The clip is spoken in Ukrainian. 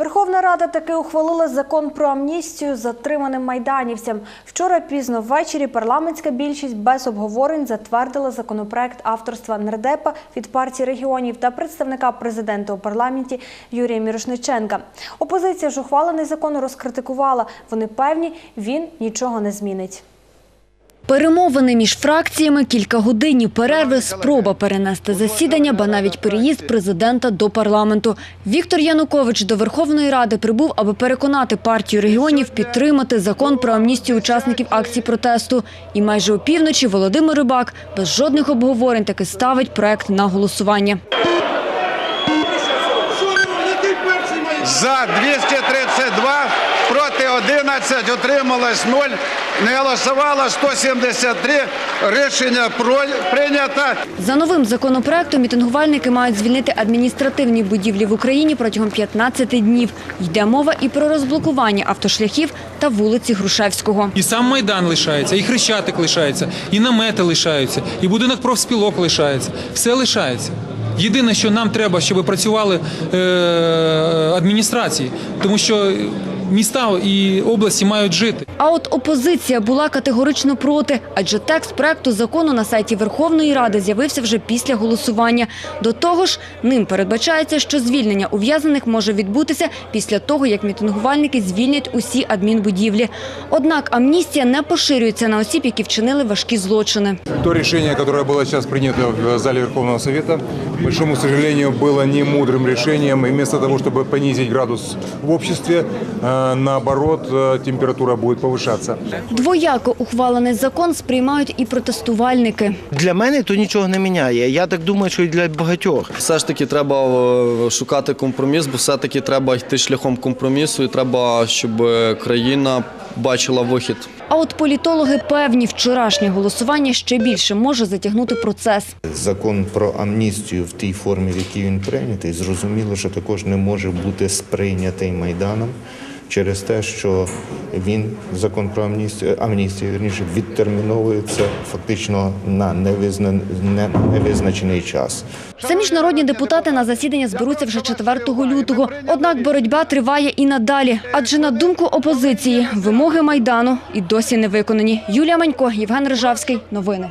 Верховна Рада таки ухвалила закон про амністію затриманим майданівцям. Вчора пізно ввечері парламентська більшість без обговорень затвердила законопроект авторства нардепа від партії регіонів та представника президента у парламенті Юрія Мірошниченка. Опозиція ж ухвалений закон розкритикувала. Вони певні, він нічого не змінить. Перемовини між фракціями, кількагодинні перерви, спроба перенести засідання, ба навіть переїзд президента до парламенту. Віктор Янукович до Верховної Ради прибув, аби переконати партію регіонів підтримати закон про амністію учасників акцій протесту. І майже опівночі Володимир Рибак без жодних обговорень таки ставить проект на голосування. За 232, проти 11, утрималось 0, не голосувало 173. Рішення прийнято. За новим законопроектом мітингувальники мають звільнити адміністративні будівлі в Україні протягом 15 днів. Йде мова і про розблокування автошляхів та вулиці Грушевського. І сам Майдан лишається, і Хрещатик лишається, і намети лишаються, і будинок профспілок лишається. Все лишається. Єдине, що нам треба, щоб працювали е, адміністрації, тому що міста і області мають жити. А от опозиція була категорично проти, адже текст проекту закону на сайті Верховної Ради з'явився вже після голосування. До того ж, ним передбачається, що звільнення ув'язнених може відбутися після того, як мітингувальники звільнять усі адмінбудівлі. Однак амністія не поширюється на осіб, які вчинили важкі злочини. То решение, которое было сейчас принято в зале Верховного Совета, большому сожалению, было не мудрым решением. И вместо того, чтобы понизить градус в обществе, э, наоборот, э, температура будет повышаться. Двояко ухвалений закон сприймають і протестувальники. Для мене то нічого не міняє. Я так думаю, що і для багатьох. Все ж таки треба е, шукати компроміс, бо все-таки треба йти шляхом компромісу, і треба, щоб е, країна бачила вихід. А от політологи певні, вчорашнє голосування ще більше може затягнути процес. Закон про амністію в тій формі, в якій він прийнятий, зрозуміло, що також не може бути сприйнятий Майданом через те, що він, закон про амністію, амністію, вірніше, відтерміновується фактично на невизна- невизначений час. Самі ж народні депутати на засідання зберуться вже 4 лютого. Однак боротьба триває і надалі. Адже на думку опозиції, вимоги Майдану і досі не виконані. Юлія Манько, Євген Рижавський. Новини.